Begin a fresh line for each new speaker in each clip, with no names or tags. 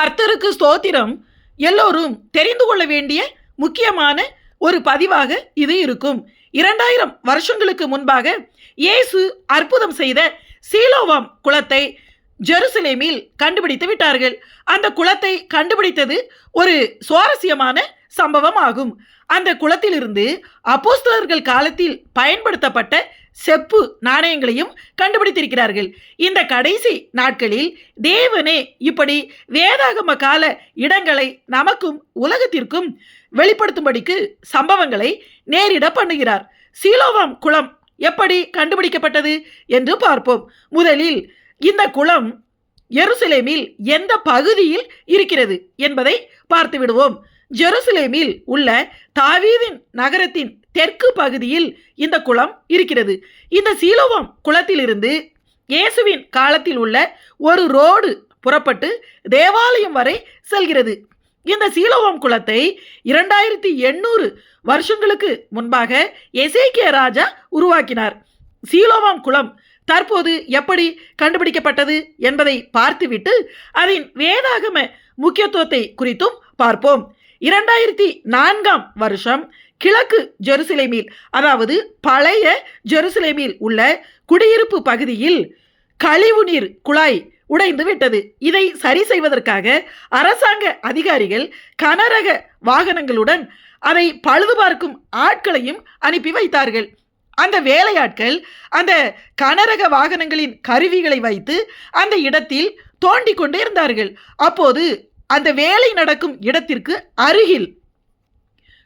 கர்த்தருக்கு ஸ்தோத்திரம். எல்லோரும் தெரிந்து கொள்ள வேண்டிய முக்கியமான ஒரு பதிவாக இது இருக்கும். இரண்டாயிரம் வருஷங்களுக்கு முன்பாக இயேசு அற்புதம் செய்த சீலோவாம் குளத்தை ஜெருசலேமில் கண்டுபிடித்து விட்டார்கள். அந்த குளத்தை கண்டுபிடித்தது ஒரு சுவாரஸ்யமான சம்பவம் ஆகும் அந்த குளத்திலிருந்து அப்போஸ்தலர்கள் காலத்தில் பயன்படுத்தப்பட்ட செப்பு நாணயங்களையும் கண்டுபிடித்திருக்கிறார்கள். இந்த கடைசி நாட்களில் தேவனே இப்படி வேதாகம கால இடங்களை நமக்கும் உலகத்திற்கும் வெளிப்படுத்தும்படிக்கு சம்பவங்களை நேரிட பண்ணுகிறார். சீலோவாம் குளம் எப்படி கண்டுபிடிக்கப்பட்டது என்று பார்ப்போம். முதலில் இந்த குளம் எருசலேமில் எந்த பகுதியில் இருக்கிறது என்பதை பார்த்து விடுவோம் ஜெருசலேமில் உள்ள தாவீதின் நகரத்தின் தெற்கு பகுதியில் இந்த குளம் இருக்கிறது. இந்த சீலோவாம் குளத்திலிருந்து இயேசுவின் காலத்தில் உள்ள ஒரு ரோடு புறப்பட்டு தேவாலயம் வரை செல்கிறது. இந்த சீலோவாம் குளத்தை இரண்டாயிரத்தி எண்ணூறு வருஷங்களுக்கு முன்பாக எசேக்கிய ராஜா உருவாக்கினார். சீலோவாம் குளம் தற்போது எப்படி கண்டுபிடிக்கப்பட்டது என்பதை பார்த்துவிட்டு அதன் வேதாகம முக்கியத்துவத்தை குறித்தும் பார்ப்போம். இரண்டாயிரத்தி நான்காம் வருஷம் கிழக்கு ஜெருசலேமில் அதாவது பழைய ஜெருசலேமில் உள்ள குடியிருப்பு பகுதியில் கழிவுநீர் குழாய் உடைந்து விட்டது. இதை சரி செய்வதற்காக அரசாங்க அதிகாரிகள் கனரக வாகனங்களுடன் அதை பழுது பார்க்கும் ஆட்களையும் அனுப்பி வைத்தார்கள். அந்த வேலையாட்கள் அந்த கனரக வாகனங்களின் கருவிகளை வைத்து அந்த இடத்தில் தோண்டி கொண்டு இருந்தார்கள். அப்போது அந்த வேலை நடக்கும் இடத்திற்கு அருகில்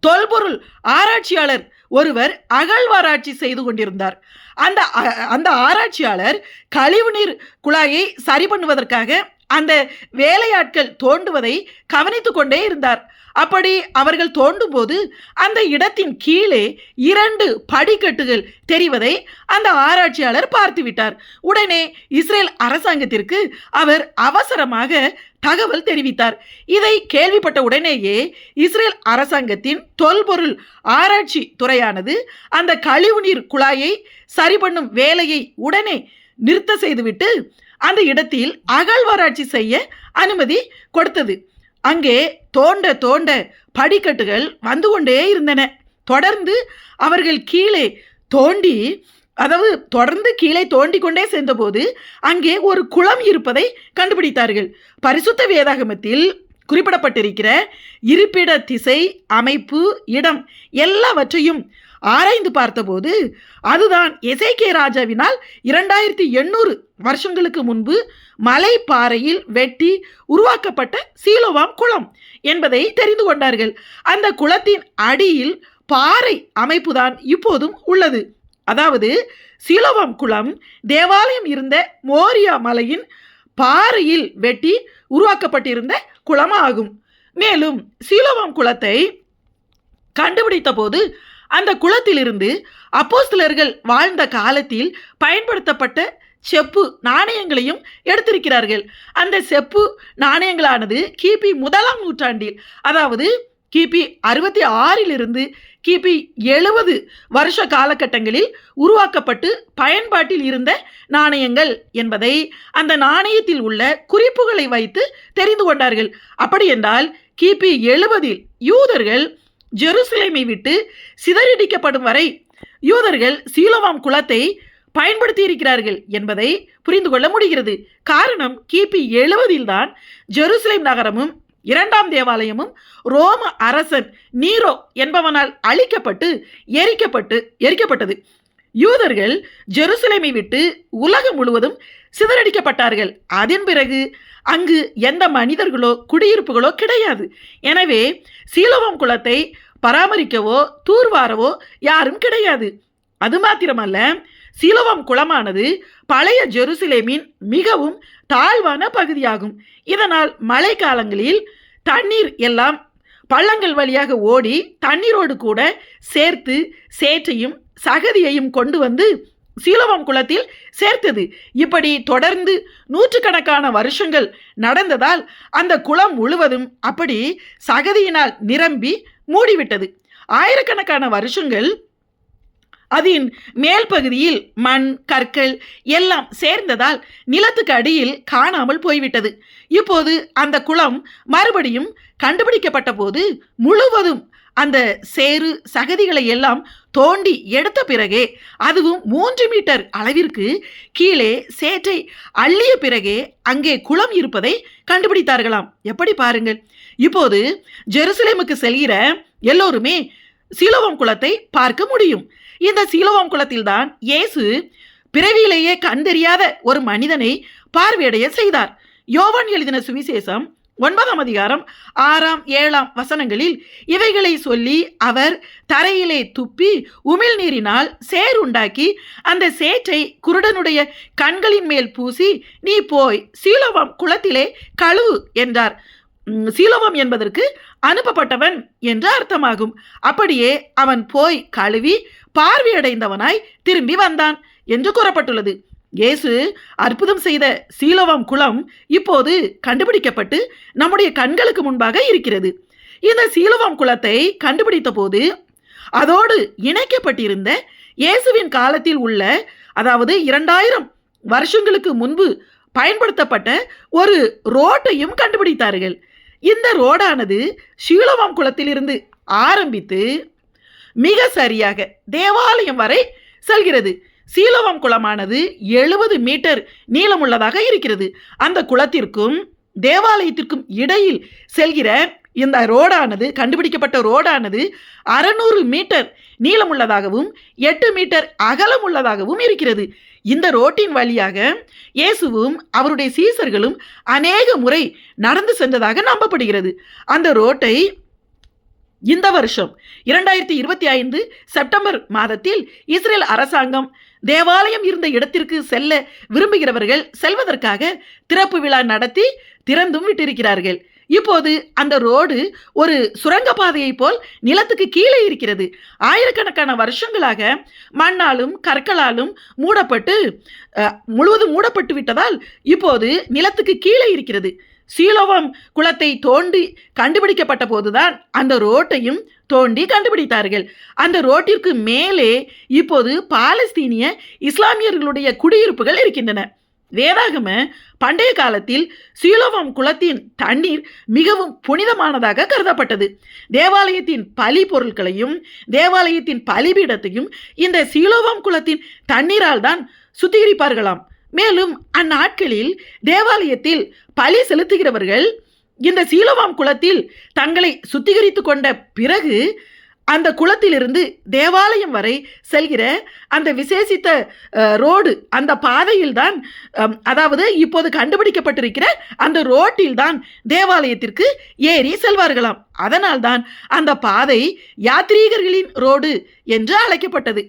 தொல்பொருள் ஆராய்ச்சியாளர் ஒருவர் அகழ்வாராய்ச்சி செய்து கொண்டிருந்தார். அந்த அ- அந்த ஆராய்ச்சியாளர் கழிவுநீர் குழாயை சரி பண்ணுவதற்காக அந்த வேலையாட்கள் தோண்டுவதை கவனித்து கொண்டே இருந்தார். அப்படி அவர்கள் தோண்டும் போது அந்த இடத்தின் கீழே இரண்டு படிக்கட்டுகள் தெரிவதை அந்த ஆராய்ச்சியாளர் பார்த்துவிட்டார். உடனே இஸ்ரேல் அரசாங்கத்திற்கு அவர் அவசரமாக தகவல் தெரிவித்தார். இதை கேள்விப்பட்ட உடனேயே இஸ்ரேல் அரசாங்கத்தின் தொல்பொருள் ஆராய்ச்சி துறையானது அந்த கழிவுநீர் குழாயை சரி பண்ணும் வேலையை உடனே நிறுத்த செய்துவிட்டு அந்த இடத்தில் அகழ்வாராய்ச்சி செய்ய அனுமதி கொடுத்தது. அங்கே தோண்ட தோண்ட படிக்கட்டுகள் வந்து கொண்டே இருந்தன. தொடர்ந்து அவர்கள் கீழே தோண்டி அதாவது தொடர்ந்து கீழே தோண்டி கொண்டே சென்றபோது அங்கே ஒரு குளம் இருப்பதை கண்டுபிடித்தார்கள். பரிசுத்த வேதாகமத்தில் குறிப்பிடப்பட்டிருக்கிற இருப்பிட திசை அமைப்பு இடம் எல்லாவற்றையும் ஆராய்ந்து பார்த்தபோது அதுதான் எசேக்கிய ராஜாவினால் இரண்டாயிரத்தி எண்ணூறு வருஷங்களுக்கு முன்பு மலை பாறையில் வெட்டி உருவாக்கப்பட்ட சீலோவாம் குளம் என்பதை தெரிந்து கொண்டார்கள். அந்த குளத்தின் அடியில் பாறை அமைப்புதான் இப்போதும் உள்ளது. அதாவது சீலோவாம் குளம் தேவாலயம் இருந்த மோரியா மலையின் பாறையில் வெட்டி உருவாக்கப்பட்டிருந்த குளமாகும். மேலும் சீலோவாம் குளத்தை கண்டுபிடித்த போது அந்த குளத்திலிருந்து அப்போஸ்தலர்கள் வாழ்ந்த காலத்தில் பயன்படுத்தப்பட்ட செப்பு நாணயங்களையும் எடுத்திருக்கிறார்கள். அந்த செப்பு நாணயங்களானது கிபி முதலாம் நூற்றாண்டில் அதாவது கிபி அறுபத்தி ஆறிலிருந்து கிபி எழுபது வருஷ காலகட்டங்களில் உருவாக்கப்பட்டு பயன்பாட்டில் இருந்த நாணயங்கள் என்பதை அந்த நாணயத்தில் உள்ள குறிப்புகளை வைத்து தெரிந்து கொண்டார்கள். அப்படி என்றால் கிபி எழுபதில் யூதர்கள் ஜெருசலேமை விட்டு சிதறடிக்கப்படும் வரை யூதர்கள் சீலோவாம் குளத்தை பயன்படுத்தி இருக்கிறார்கள் என்பதை புரிந்து கொள்ள முடிகிறது. காரணம் கிபி எழுபதில்தான் ஜெருசலேம் நகரமும் இரண்டாம் தேவாலயமும் ரோம அரசன் நீரோ என்பவனால் அழிக்கப்பட்டு எரிக்கப்பட்டு எரிக்கப்பட்டது. யூதர்கள் ஜெருசலேமை விட்டு உலகம் முழுவதும் சிதறடிக்கப்பட்டார்கள். அதன் பிறகு அங்கு எந்த மனிதர்களோ குடியிருப்புகளோ கிடையாது. எனவே சீலோவம் குளத்தை பராமரிக்கவோ தூர்வாரவோ யாரும் கிடையாது. அது மாத்திரமல்ல சீலோவம் குளமானது பழைய ஜெருசலேமின் மிகவும் தாழ்வான பகுதியாகும். இதனால் மழைக்காலங்களில் தண்ணீர் எல்லாம் பள்ளங்கள் வழியாக ஓடி தண்ணீரோடு கூட சேர்த்து சேற்றையும் சகதியையும் கொண்டு வந்து சீலவம் குளத்தில் சேர்த்தது. இப்படி தொடர்ந்து நூற்றுக்கணக்கான வருஷங்கள் நடந்ததால் அந்த குளம் முழுவதும் அப்படி சகதியினால் நிரம்பி மூடிவிட்டது. ஆயிரக்கணக்கான வருஷங்கள் அதன் மேல் பகுதியில் மண் கற்கள் எல்லாம் சேர்ந்ததால் நிலத்துக்கு அடியில் காணாமல் போய்விட்டது. இப்போது அந்த குளம் மறுபடியும் கண்டுபிடிக்கப்பட்ட போது முழுவதும் அந்த சேறு சகதிகளை எல்லாம் தோண்டி எடுத்த பிறகே அதுவும் மூன்று மீட்டர் அளவிற்கு கீழே சேற்றை அள்ளிய பிறகே அங்கே குளம் இருப்பதை கண்டுபிடித்தார்களாம். எப்படி பாருங்கள். இப்போது ஜெருசலேமுக்கு செல்கிற எல்லோருமே சீலோவம் குளத்தை பார்க்க முடியும். இந்த சீலோவம் குளத்தில்தான் இயேசு பிறவியிலேயே கண்டறியாத ஒரு மனிதனை பார்வையடைய செய்தார். யோவான் எழுதின சுவிசேஷம் ஒன்பதாம் அதிகாரம் ஆறாம் ஏழாம் வசனங்களில் இவைகளை சொல்லி அவர் தரையிலே துப்பி உமிழ்நீரினால் சேர் உண்டாக்கி அந்த சேற்றை குருடனுடைய கண்களின் மேல் பூசி நீ போய் சீலோவம் குளத்திலே கழுவு என்றார். சீலோவம் என்பதற்கு அனுப்பப்பட்டவன் என்று அர்த்தமாகும். அப்படியே அவன் போய் கழுவி பார்வையடைந்தவனாய் திரும்பி வந்தான் என்று கூறப்பட்டுள்ளது. இயேசு அற்புதம் செய்த சீலோவாம் குளம் இப்போது கண்டுபிடிக்கப்பட்டு நம்முடைய கண்களுக்கு முன்பாக இருக்கிறது. இந்த சீலோவாம் குளத்தை கண்டுபிடித்த போது அதோடு இணைக்கப்பட்டிருந்த இயேசுவின் காலத்தில் உள்ள அதாவது இரண்டாயிரம் வருஷங்களுக்கு முன்பு பயன்படுத்தப்பட்ட ஒரு ரோட்டையும் கண்டுபிடித்தார்கள். இந்த ரோடானது ஷீலோவாம் குளத்திலிருந்து ஆரம்பித்து மிக சரியாக தேவாலயம் வரை செல்கிறது. சீலவம் குளமானது எழுபது மீட்டர் நீளமுள்ளதாக இருக்கிறது. அந்த குளத்திற்கும் தேவாலயத்திற்கும் இடையில் செல்கிற இந்த ரோடானது கண்டுபிடிக்கப்பட்ட ரோடானது அறநூறு மீட்டர் நீளமுள்ளதாகவும் எட்டு மீட்டர் அகலமுள்ளதாகவும் இருக்கிறது. இந்த ரோட்டின் வழியாக இயேசுவும் அவருடைய சீசர்களும் அநேக முறை நடந்து சென்றதாக நம்பப்படுகிறது. அந்த ரோட்டை இந்த வருஷம் இரண்டாயிரத்தி இருபத்தி ஐந்து செப்டம்பர் மாதத்தில் இஸ்ரேல் அரசாங்கம் தேவாலயம் இருந்த இடத்திற்கு செல்ல விரும்புகிறவர்கள் செல்வதற்காக திறப்பு விழா நடத்தி திறந்தும் விட்டிருக்கிறார்கள். இப்போது அந்த ரோடு ஒரு சுரங்கப்பாதையை போல் நிலத்துக்கு கீழே இருக்கிறது. ஆயிரக்கணக்கான வருஷங்களாக மண்ணாலும் கற்களாலும் மூடப்பட்டு முழுவதும் மூடப்பட்டு விட்டதால் இப்போது நிலத்துக்கு கீழே இருக்கிறது. சீலோவம் குளத்தை தோண்டி கண்டுபிடிக்கப்பட்ட போதுதான் அந்த ரோட்டையும் தோண்டி கண்டுபிடித்தார்கள். அந்த ரோட்டிற்கு மேலே இப்போது பாலஸ்தீனிய இஸ்லாமியர்களுடைய குடியிருப்புகள் இருக்கின்றன. வேதாகம பண்டைய காலத்தில் சீலோவம் குளத்தின் தண்ணீர் மிகவும் புனிதமானதாக கருதப்பட்டது. தேவாலயத்தின் பலி பொருட்களையும் தேவாலயத்தின் பலிபீடத்தையும் இந்த சீலோவம் குளத்தின் தண்ணீரால் தான் சுத்திகரிப்பார்களாம். மேலும் அந்நாட்களில் தேவாலயத்தில் பலி செலுத்துகிறவர்கள் இந்த சீலவாம் குளத்தில் தங்களை சுத்திகரித்து கொண்ட பிறகு அந்த குளத்திலிருந்து தேவாலயம் வரை செல்கிற அந்த விசேஷித்த ரோடு அந்த பாதையில் தான் அதாவது இப்போது கண்டுபிடிக்கப்பட்டிருக்கிற அந்த ரோட்டில் தான் தேவாலயத்திற்கு ஏறி செல்வார்களாம். அதனால்தான் அந்த பாதை யாத்ரீகர்களின் ரோடு என்று அழைக்கப்பட்டது.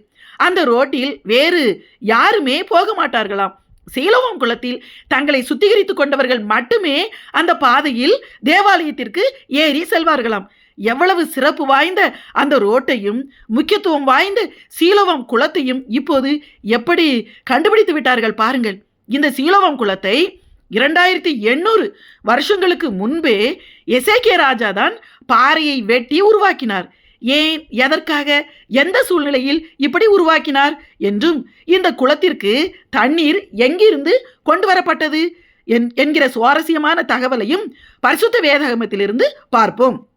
அந்த ரோட்டில் வேறு யாருமே போக மாட்டார்களாம். சீலவம் குளத்தில் தங்களை சுத்திகரித்துக் கொண்டவர்கள் மட்டுமே அந்த பாதையில் தேவாலயத்திற்கு ஏறி செல்வார்களாம். எவ்வளவு சிறப்பு வாய்ந்த அந்த ரோட்டையும் முக்கியத்துவம் வாய்ந்த சீலவம் குளத்தையும் இப்போது எப்படி கண்டுபிடித்து விட்டார்கள் பாருங்கள். இந்த சீலவம் குளத்தை இரண்டாயிரத்தி எண்ணூறு வருஷங்களுக்கு முன்பே எசேக்கிய ராஜா தான் பாறையை வெட்டி உருவாக்கினார். ஏன் எதற்காக எந்த சூழ்நிலையில் இப்படி உருவாக்கினார் என்றும் இந்த குளத்திற்கு தண்ணீர் எங்கிருந்து கொண்டு வரப்பட்டது என்- என்கிற சுவாரஸ்யமான தகவலையும் பரிசுத்த வேதகமத்திலிருந்து பார்ப்போம்.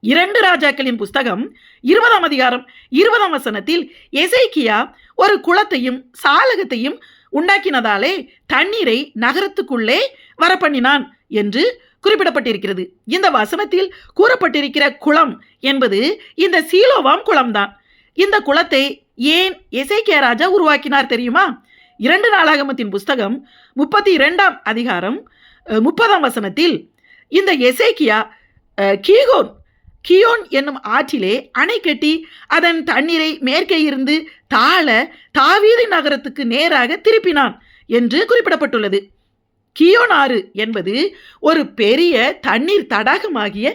இரண்டு ராஜாக்களின் புஸ்தகம் இருபதாம் அதிகாரம் இருபதாம் வசனத்தில் எசைக்கியா ஒரு குளத்தையும் சாலகத்தையும் உண்டாக்கினதாலே தண்ணீரை நகரத்துக்குள்ளே வரப்பண்ணினான் என்று குறிப்பிடப்பட்டிருக்கிறது. இந்த வசனத்தில் கூறப்பட்டிருக்கிற குளம் என்பது இந்த சீலோவாம் குளம்தான். இந்த குளத்தை ஏன் எசேக்கியா ராஜா உருவாக்கினார் தெரியுமா? இரண்டு நாளாகமத்தின் புஸ்தகம் முப்பத்தி இரண்டாம் அதிகாரம் முப்பதாம் வசனத்தில் இந்த எசேக்கியா கீகோன் கியோன் என்னும் ஆற்றிலே அணை கட்டி அதன் தண்ணீரை மேற்கே இருந்து தாழ தாவீது நகரத்துக்கு நேராக திருப்பினான் என்று குறிப்பிடப்பட்டுள்ளது. கியோன் ஆறு என்பது ஒரு பெரிய தண்ணீர் தடாகமாகிய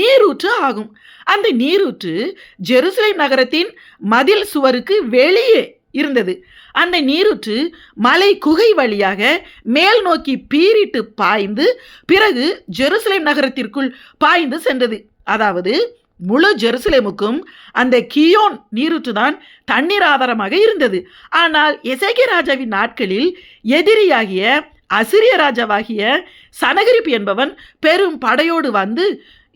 நீரூற்று ஆகும். அந்த நீரூற்று ஜெருசலேம் நகரத்தின் மதில் சுவருக்கு வெளியே இருந்தது. அந்த நீரூற்று மலை குகை வழியாக மேல் நோக்கி பீரிட்டு பாய்ந்து பிறகு ஜெருசலேம் நகரத்திற்குள் பாய்ந்து சென்றது. அதாவது முழு ஜெருசலேமுக்கும் அந்த கியோன் நீரூற்று தான் தண்ணீர் ஆதாரமாக இருந்தது. ஆனால் எசேக்கிய ராஜாவின் நாட்களில் எதிரியாகிய அசிரிய ராஜாவாகிய சனகரிப்பு என்பவன் பெரும் படையோடு வந்து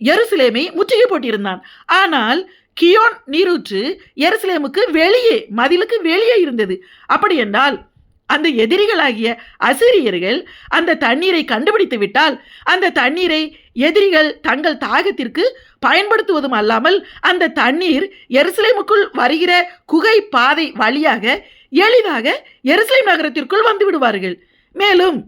எருசலேமை முற்றுகை போட்டிருந்தான். ஆனால் கியோன் நீரூற்று எருசலேமுக்கு வெளியே மதிலுக்கு வெளியே இருந்தது. அப்படி என்றால் அந்த எதிரிகளாகிய அசிரியர்கள் அந்த தண்ணீரை கண்டுபிடித்து விட்டால் அந்த தண்ணீரை எதிரிகள் தங்கள் தாகத்திற்கு பயன்படுத்துவதும் அல்லாமல் அந்த தண்ணீர் எருசலேமுக்குள் வருகிற குகை பாதை வழியாக எளிதாக எருசலேம் நகரத்திற்குள் வந்து விடுவார்கள். மேலும்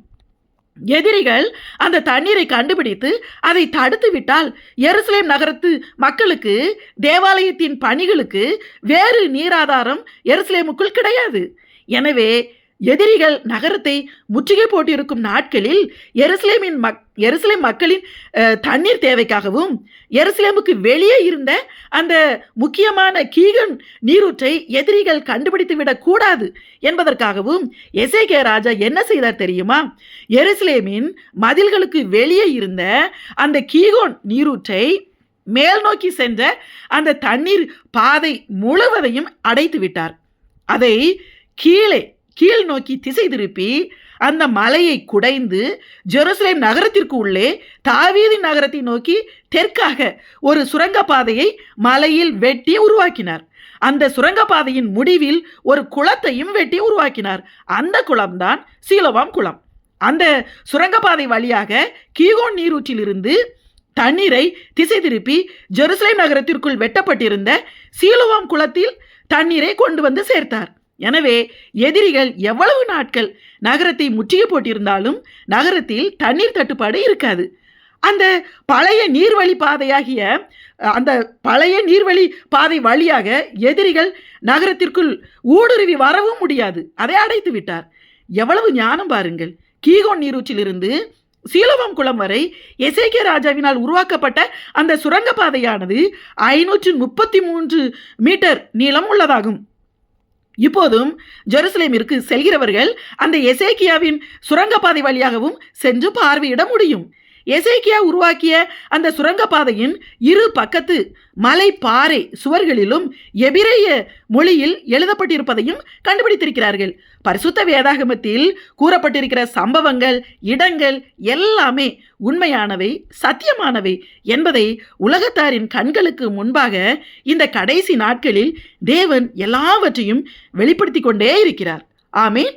எதிரிகள் அந்த தண்ணீரை கண்டுபிடித்து அதை தடுத்து விட்டால் எருசலேம் நகரத்து மக்களுக்கு தேவாலயத்தின் பணிகளுக்கு வேறு நீராதாரம் எருசலேமுக்குள் கிடையாது. எனவே எதிரிகள் நகரத்தை முற்றுகை போட்டிருக்கும் நாட்களில் எருசலேமின் மக் எருசலேம் மக்களின் தண்ணீர் தேவைக்காகவும் எருசலேமுக்கு வெளியே இருந்த அந்த முக்கியமான கீகன் நீரூற்றை எதிரிகள் கண்டுபிடித்து விடக்கூடாது என்பதற்காகவும் எசேகே ராஜா என்ன செய்தார் தெரியுமா? எருசலேமின் மதில்களுக்கு வெளியே இருந்த அந்த கீகோன் நீரூற்றை மேல் நோக்கி சென்ற அந்த தண்ணீர் பாதை முழுவதையும் அடைத்து விட்டார் அதை கீழே கீழ் நோக்கி திசை திருப்பி அந்த மலையை குடைந்து ஜெருசலேம் நகரத்திற்கு உள்ளே தாவீதி நகரத்தை நோக்கி தெற்காக ஒரு சுரங்கப்பாதையை மலையில் வெட்டி உருவாக்கினார். அந்த சுரங்கப்பாதையின் முடிவில் ஒரு குளத்தையும் வெட்டி உருவாக்கினார். அந்த குளம்தான் சீலவாம் குளம். அந்த சுரங்கப்பாதை வழியாக கீகோன் நீரூற்றிலிருந்து தண்ணீரை திசை திருப்பி ஜெருசலேம் நகரத்திற்குள் வெட்டப்பட்டிருந்த சீலவாம் குளத்தில் தண்ணீரை கொண்டு வந்து சேர்த்தார். எனவே எதிரிகள் எவ்வளவு நாட்கள் நகரத்தை முற்றிய போட்டிருந்தாலும் நகரத்தில் தண்ணீர் தட்டுப்பாடு இருக்காது. அந்த பழைய நீர்வழி பாதையாகிய அந்த பழைய நீர்வழி பாதை வழியாக எதிரிகள் நகரத்திற்குள் ஊடுருவி வரவும் முடியாது. அதை அடைத்து விட்டார். எவ்வளவு ஞானம் பாருங்கள். கீகோன் நீரூற்றிலிருந்து சீலவம் குளம் வரை எசேகே ராஜாவினால் உருவாக்கப்பட்ட அந்த சுரங்கப்பாதையானது ஐநூற்று முப்பத்தி மூன்று மீட்டர் நீளம் உள்ளதாகும். இப்போதும் ஜெருசலேமிற்கு செல்கிறவர்கள் அந்த எசேக்கியாவின் சுரங்கப்பாதை வழியாகவும் சென்று பார்வையிட முடியும். எசைக்கியா உருவாக்கிய அந்த சுரங்கப்பாதையின் இரு பக்கத்து மலை பாறை சுவர்களிலும் எபிரேய மொழியில் எழுதப்பட்டிருப்பதையும் கண்டுபிடித்திருக்கிறார்கள். பரிசுத்த வேதாகமத்தில் கூறப்பட்டிருக்கிற சம்பவங்கள் இடங்கள் எல்லாமே உண்மையானவை சத்தியமானவை என்பதை உலகத்தாரின் கண்களுக்கு முன்பாக இந்த கடைசி நாட்களில் தேவன் எல்லாவற்றையும் வெளிப்படுத்தி கொண்டே இருக்கிறார். ஆமீன்.